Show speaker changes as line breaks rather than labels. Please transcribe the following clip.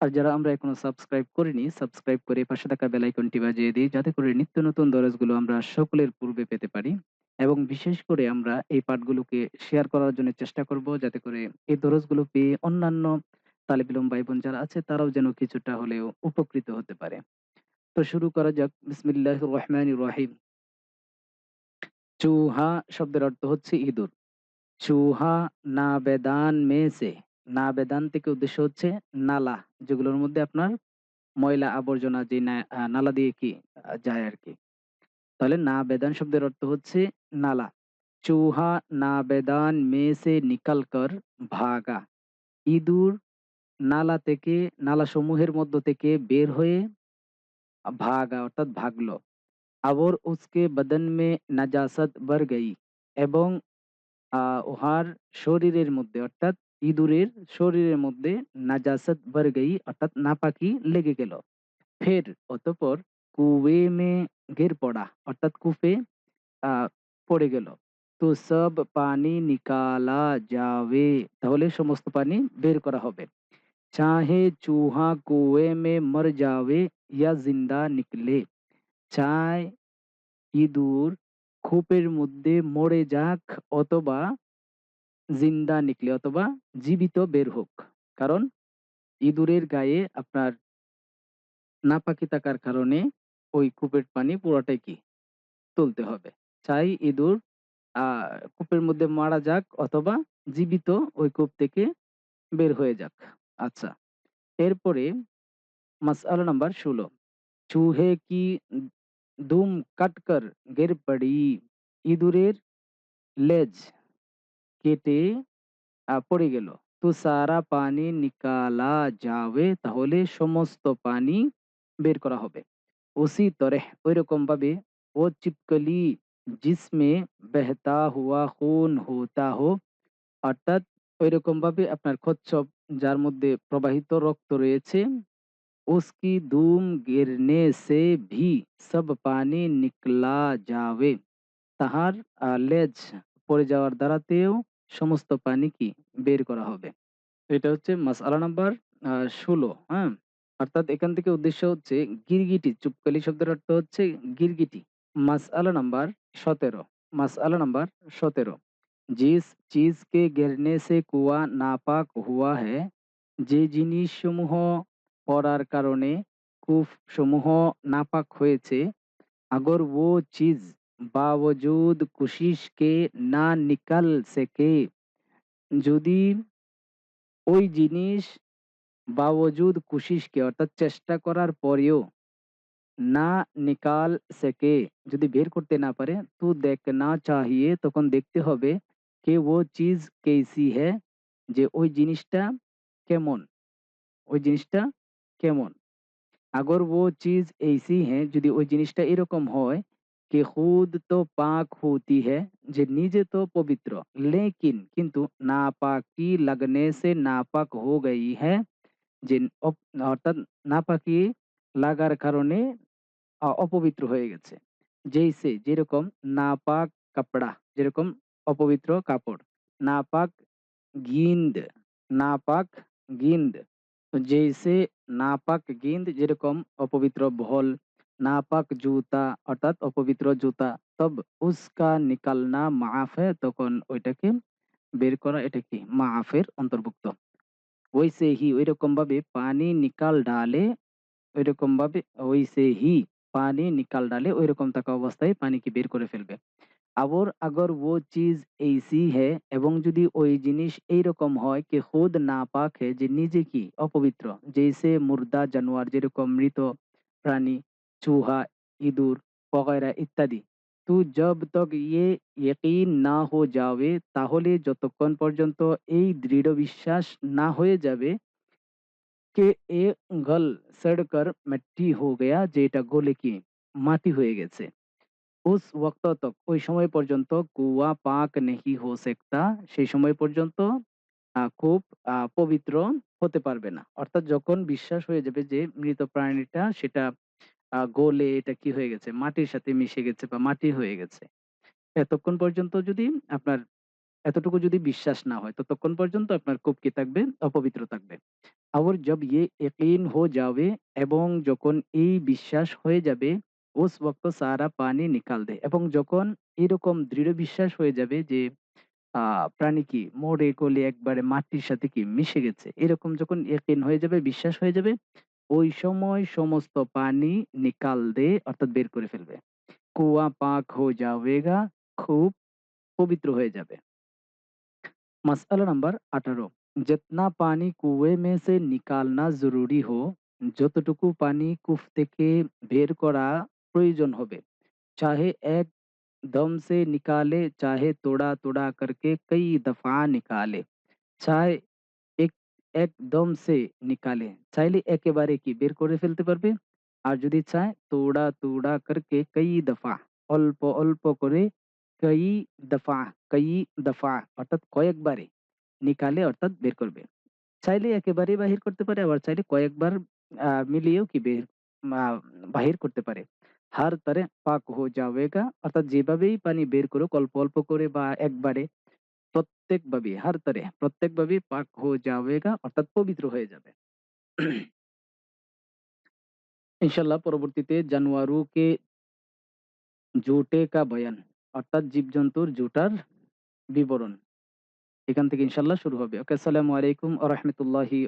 আর যারা আমরা এখনও সাবস্ক্রাইব করিনি সাবস্ক্রাইব করে পাশে থাকা বেল আইকনটি বাজিয়ে দিই, যাতে করে নিত্য নতুন দরজগুলো আমরা সকলের পূর্বে পেতে পারি। এবং বিশেষ করে আমরা এই পাঠগুলোকে শেয়ার করার জন্য চেষ্টা করব, যাতে করে এই দরজগুলো পেয়ে অন্যান্য তালিবিলম ভাই বোন যারা আছে, তারাও যেন কিছুটা হলেও উপকৃত হতে পারে। তো শুরু করা যাক। বিসমিল্লাহ রহমান রহিম। চুহা শব্দের অর্থ হচ্ছে ইঁদুর। চুহা না বেদান মেসে না বেদান থেকে উদ্দেশ্য হচ্ছে নালা, যেগুলোর মধ্যে আপনার ময়লা আবর্জনা যে নালা দিয়ে কি যায় আর কি তাহলে না বেদান শব্দের অর্থ হচ্ছে নালা। চুহা না বেদান মেসে নিকাল কর ভাগা। ইঁদুর নালা থেকে, নালা সমূহের মধ্য থেকে বের হয়ে ভাগা, অর্থাৎ ভাগলো। আবর উসকে বদন মে নাজাসাত বার গই এবং উহার শরীরের মধ্যে, অর্থাৎ ইঁদুরের শরীরের মধ্যে নাজাসাত বার গই অর্থাৎ নাপাকি লেগে গেল। ফের অতঃপর কুয়ে মে গির পড়া অর্থাৎ কূপে আহ, পড়ে গেল। তো সব পানি নিকালা যাবে তাহলে সমস্ত পানি বের করা হবে। চাহে চুহা কুয়ে মে মর যাবে ইয়া জিন্দা নিকলে। চায় ইঁদুর খোপের মধ্যে মরে যাক অথবা জিন্দা নিকলে অথবা জীবিত বের হোক। কারণ ইঁদুরের গায়ে আপনার নাপাকি থাকার কারণে ওই কূপের পানি পুরোটাই কি? তুলতে হবে। চাই ইঁদুর কূপের মধ্যে মারা যাক অথবা জীবিত ওই কূপ থেকে বের হয়ে যাক। আচ্ছা এরপরে মাসআলা নাম্বার ষোলো। চুহে কি দুম কাটকর গের পড়ি? ইঁদুরের লেজ কেটে আহ, পড়ে গেল তো সারা পানি নিকালা যাবে তাহলে সমস্ত পানি বের করা হবে উসি তরে ওই রকম ভাবে ও চিপকলি জিসমে বেহতা হুয়া খুন হোতা হো অর্থাৎ ওই রকম ভাবে আপনার কচ্ছপ যার মধ্যে প্রবাহিত রক্ত রয়েছে उसकी धूम गिरने से भी सब পানি নিকলা যাবে তাহার আহ, লেজ পড়ে যাওয়ার দ্বারাতেও সমস্ত পানি কি বের করা হবে? এটা হচ্ছে মাসালা নাম্বার ষোলো হ্যাঁ? অর্থাৎ এখান থেকে উদ্দেশ্য হচ্ছে গিরগিটি, চুপকালি শব্দের অর্থ হচ্ছে গিরগিটি। মাসালা নাম্বার সতেরো মাসালা নাম্বার সতেরো। জিস, চিজকে গেরনে সে কুয়া না পাক হুয়া হে। যে জিনিস সমূহ পড়ার কারণে কূপসমূহ নাপাক হয়েছে, আগর ও চিজ बावजूद कोशिश के না নিকাল থেকে যদি ওই জিনিস বাবজুদ কোশিশকে অর্থাৎ চেষ্টা করার পরেও না নিকাল সকে যদি বের করতে না পারে তো দেখনা चाहिए তখন দেখতে হবে কে वो चीज कैसी है যে ওই জিনিসটা কেমন ওই জিনিসটা কেমন अगर वो चीज ऐसी है যদি ওই জিনিসটা এরকম হয় कि खुद तो पाक होती है যে নিজে তো পবিত্র लेकिन কিন্তু नापाकी लगने से नापाक हो गई है যে অপ- অর্থাৎ নাপাকি লাগার কারণে আ- অপবিত্র হয়ে গেছে যেইসে যেরকম নাপাক কাপড়া যেরকম অপবিত্র কাপড় নাপাক গিন্দ নাপাক গিন্দ তো যেইসে নাপাক গিন্দ যেরকম অপবিত্র বহল নাপাক জুতা অর্থাৎ অপবিত্র জুতা তব উসকা নিকালনা মাফ তখন ওইটাকে বের করা এটা কি মাফের অন্তর্ভুক্ত। ওইসে হি ওইরকম ভাবে পানি নিকাল ডালে, ওইরকম ভাবে ওইসে হি পানি নিকাল ডালে ওইরকম থাকা অবস্থায় পানি কি বের করে ফেলবে। আবর আগর ও চিজ এইসি হে, এবং যদি ওই জিনিস এইরকম হয় কি খুদ না পাক হে, যে নিজে কি অপবিত্র জেসে মুর্দা, জানোয়ার, যেরকম মৃত প্রাণী চুহা ইঁদুর বগেরা ইত্যাদি তু জব তক ইয়ে ইয়কিন না হো যাবে তাহলে যতক্ষণ পর্যন্ত এই দৃঢ় বিশ্বাস না হয়ে যাবে কে এ গল সড়কর মাটি হো গয়া যেটা গলে কি মাটি হয়ে গেছে উস ওক্ত তক ওই সময় পর্যন্ত কুয়া পাক নেহি হো সেকতা সেই সময় পর্যন্ত খুব পবিত্র হতে পারবে না অর্থাৎ যখন বিশ্বাস হয়ে যাবে যে মৃত প্রাণীটা সেটা আ গলে এটা কি হয়ে গেছে মাটির সাথে মিশে গেছে বা মাটি হয়ে গেছে। এতক্ষণ পর্যন্ত যদি আপনার এতটুকু যদি বিশ্বাস না হয় ততক্ষণ পর্যন্ত আপনার কূপ কি থাকবে? অপবিত্র থাকবে। और जब ये यकीन हो जावे এবং যখন এই বিশ্বাস হয়ে যাবে उस वक़्त सारा पानी निकाल दे এবং যখন এরকম দৃঢ় বিশ্বাস হয়ে যাবে যে আ প্রাণী কি মরে গলে একবারে মাটির সাথে কি মিশে গেছে। এরকম যখন यकीन হয়ে যাবে, বিশ্বাস হয়ে যাবে, ওই সময় সমস্ত পানি নিকাল দে অর্থাৎ বের করে ফেলবে। কুয়া পাক हो जावेगा খুব পবিত্র হয়ে যাবে। মাসআলা নাম্বার 18 जितना पानी कुएँ में से निकालना ज़रूरी हो যতটুকু পানি কূপ থেকে বের করা প্রয়োজন হবে। चाहे एक दम से निकाले, चाहे थोड़ा-थोड़ा करके कई दफ़ा निकाले। চায় এক একদম সে নিকালে। চাইলে একেবারে কি বের করে ফেলতে পারবে। আর যদি চায় তোড়া, তোড়া করকে কই দফা অল্প, অল্প করে কই দফা, কই দফা অর্থাৎ কয়েকবারে নিকালে অর্থাৎ বের করবে। চাইলে একেবারেই বাহির করতে পারে আবার চাইলে কয়েকবার আ মিলিয়েও কি বের মা বাহির করতে পারে। হার তরে পাক হো যাওয়েগা অর্থাৎ যেভাবেই পানি বের করুক অল্প, অল্প করে বা একবারে প্রত্যেকভাবে হার তরে প্রত্যেকভাবেই পাক হো যাওয়েগা অর্থাৎ পবিত্র হয়ে যাবে। ইনশাল্লাহ পরবর্তীতে জানোয়ারু কে জোটে কা বয়ান অর্থাৎ জীবজন্তুর জোটার বিবরণ। এখান থেকে ইনশাল্লাহ শুরু হবে। ওকে আসসালামু আলাইকুম আ রহমতুল্লাহি।